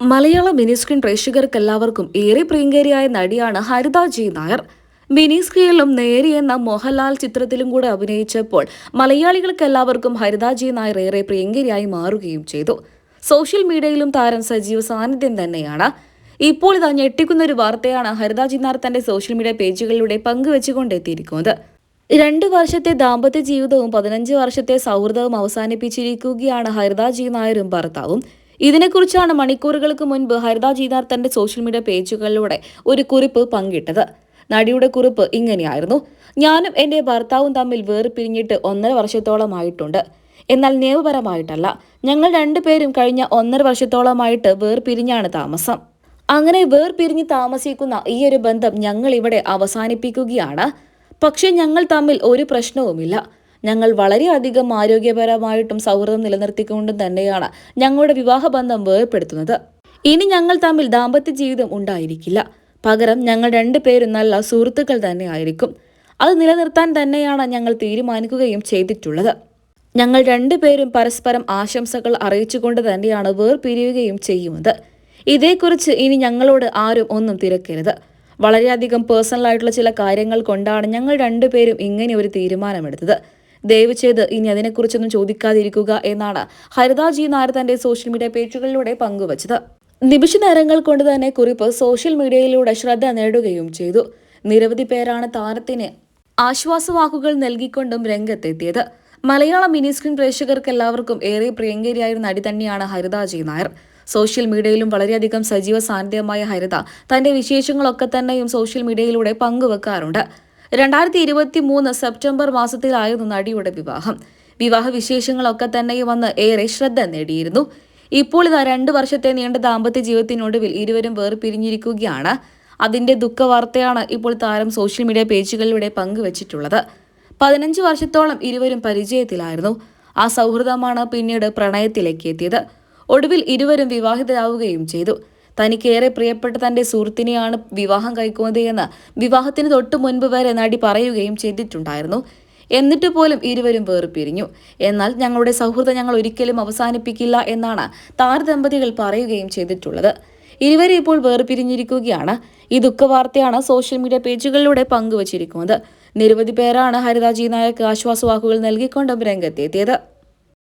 മലയാള mini screen പ്രേക്ഷകർക്കെല്ലാവർക്കും ഏറെ പ്രിയങ്കരിയായ നടിയാണ് ഹരിത ജി നായർ. മിനി സ്ക്രീനിലും നേരി എന്ന മോഹൻലാൽ ചിത്രത്തിലും കൂടെ അഭിനയിച്ചപ്പോൾ മലയാളികൾക്കെല്ലാവർക്കും ഹരിത ജി നായർ ഏറെ പ്രിയങ്കരിയായി മാറുകയും ചെയ്തു. സോഷ്യൽ മീഡിയയിലും താരം സജീവ സാന്നിധ്യം തന്നെയാണ്. ഇപ്പോൾ ഇതാ ഞെട്ടിക്കുന്ന ഒരു വാർത്തയാണ് ഹരിത ജി നായർ തന്റെ സോഷ്യൽ മീഡിയ പേജുകളിലൂടെ പങ്കുവെച്ചുകൊണ്ടെത്തിയിരിക്കുന്നത്. രണ്ട് വർഷത്തെ ദാമ്പത്യ ജീവിതവും പതിനഞ്ച് വർഷത്തെ സൗഹൃദവും അവസാനിപ്പിച്ചിരിക്കുകയാണ് ഹരിത ജി നായരും ഭർത്താവും. ഇതിനെക്കുറിച്ചാണ് മണിക്കൂറുകൾക്ക് മുൻപ് ഹരിത ജീതാർ തന്റെ സോഷ്യൽ മീഡിയ പേജുകളിലൂടെ ഒരു കുറിപ്പ് പങ്കിട്ടത്. നടിയുടെ കുറിപ്പ് ഇങ്ങനെയായിരുന്നു. ഞാനും എന്റെ ഭർത്താവും തമ്മിൽ വേർപിരിഞ്ഞിട്ട് ഒന്നര വർഷത്തോളമായിട്ടുണ്ട്. എന്നാൽ നിയമപരമായിട്ടല്ല. ഞങ്ങൾ രണ്ടുപേരും കഴിഞ്ഞ ഒന്നര വർഷത്തോളമായിട്ട് വേർപിരിഞ്ഞാണ് താമസം. അങ്ങനെ വേർപിരിഞ്ഞ് താമസിക്കുന്ന ഈ ഒരു ബന്ധം ഞങ്ങൾ ഇവിടെ അവസാനിപ്പിക്കുകയാണ്. പക്ഷെ ഞങ്ങൾ തമ്മിൽ ഒരു പ്രശ്നവുമില്ല. ഞങ്ങൾ വളരെയധികം ആരോഗ്യപരമായിട്ടും സൗഹൃദം നിലനിർത്തിക്കൊണ്ടും തന്നെയാണ് ഞങ്ങളുടെ വിവാഹബന്ധം വേർപ്പെടുത്തുന്നത്. ഇനി ഞങ്ങൾ തമ്മിൽ ദാമ്പത്യ ജീവിതം ഉണ്ടായിരിക്കില്ല. പകരം ഞങ്ങൾ രണ്ടുപേരും നല്ല സുഹൃത്തുക്കൾ തന്നെ ആയിരിക്കും. അത് നിലനിർത്താൻ തന്നെയാണ് ഞങ്ങൾ തീരുമാനിക്കുകയും ചെയ്തിട്ടുള്ളത്. ഞങ്ങൾ രണ്ടുപേരും പരസ്പരം ആശംസകൾ അറിയിച്ചുകൊണ്ട് തന്നെയാണ് വേർപിരിയുകയും ചെയ്യുന്നത്. ഇതേക്കുറിച്ച് ഇനി ഞങ്ങളോട് ആരും ഒന്നും തിരക്കരുത്. വളരെയധികം പേഴ്സണൽ ആയിട്ടുള്ള ചില കാര്യങ്ങൾ കൊണ്ടാണ് ഞങ്ങൾ രണ്ടുപേരും ഇങ്ങനെ ഒരു തീരുമാനമെടുത്തത്. ദയവ് ചെയ്ത് ഇനി അതിനെക്കുറിച്ചൊന്നും ചോദിക്കാതിരിക്കുക എന്നാണ് ഹരിതാജി നായർ തന്റെ സോഷ്യൽ മീഡിയ പേജുകളിലൂടെ പങ്കുവച്ചത്. നിമിഷ നേരങ്ങൾ കൊണ്ട് തന്നെ കുറിപ്പ് സോഷ്യൽ മീഡിയയിലൂടെ ശ്രദ്ധ നേടുകയും ചെയ്തു. നിരവധി പേരാണ് താരത്തിന് ആശ്വാസവാക്കുകൾ നൽകിക്കൊണ്ടും രംഗത്തെത്തിയത്. മലയാള മിനി സ്ക്രീൻ പ്രേക്ഷകർക്ക് എല്ലാവർക്കും ഏറെ പ്രിയങ്കരിയായ നടി തന്നെയാണ് ഹരിതാജി നായർ. സോഷ്യൽ മീഡിയയിലും വളരെയധികം സജീവ സാന്നിധ്യമായ ഹരിത തന്റെ വിശേഷങ്ങളൊക്കെ തന്നെയും സോഷ്യൽ മീഡിയയിലൂടെ പങ്കുവെക്കാറുണ്ട്. രണ്ടായിരത്തി ഇരുപത്തി മൂന്ന് സെപ്റ്റംബർ മാസത്തിലായിരുന്നു നടിയുടെ വിവാഹം. വിവാഹ വിശേഷങ്ങളൊക്കെ തന്നെയും വന്ന് ഏറെ ശ്രദ്ധ നേടിയിരുന്നു. ഇപ്പോൾ ഇതാ രണ്ട് വർഷത്തെ നീണ്ട ദാമ്പത്യ ജീവിതത്തിനൊടുവിൽ ഇരുവരും വേർപിരിഞ്ഞിരിക്കുകയാണ്. അതിന്റെ ദുഃഖവാർത്തയാണ് ഇപ്പോൾ താരം സോഷ്യൽ മീഡിയ പേജുകളിലൂടെ പങ്കുവച്ചിട്ടുള്ളത്. പതിനഞ്ച് വർഷത്തോളം ഇരുവരും പരിചയത്തിലായിരുന്നു. ആ സൗഹൃദമാണ് പിന്നീട് പ്രണയത്തിലേക്ക് എത്തിയത്. ഒടുവിൽ ഇരുവരും വിവാഹിതരാവുകയും ചെയ്തു. തനിക്കേറെ പ്രിയപ്പെട്ട തന്റെ സുഹൃത്തിനെയാണ് വിവാഹം കഴിക്കുന്നത് എന്ന് വിവാഹത്തിന് തൊട്ടു മുൻപ് വരെ നടി പറയുകയും ചെയ്തിട്ടുണ്ടായിരുന്നു. എന്നിട്ട് പോലും ഇരുവരും വേർപിരിഞ്ഞു. എന്നാൽ ഞങ്ങളുടെ സൗഹൃദം ഞങ്ങൾ ഒരിക്കലും അവസാനിപ്പിക്കില്ല എന്നാണ് താരദമ്പതികൾ പറയുകയും ചെയ്തിട്ടുള്ളത്. ഇരുവരും ഇപ്പോൾ വേർപിരിഞ്ഞിരിക്കുകയാണ്. ഈ ദുഃഖവാർത്തയാണ് സോഷ്യൽ മീഡിയ പേജുകളിലൂടെ പങ്കുവച്ചിരിക്കുന്നത്. നിരവധി പേരാണ് ഹരിതാജി നായക് ആശ്വാസവാക്കുകൾ നൽകിക്കൊണ്ടും രംഗത്തെത്തിയത്.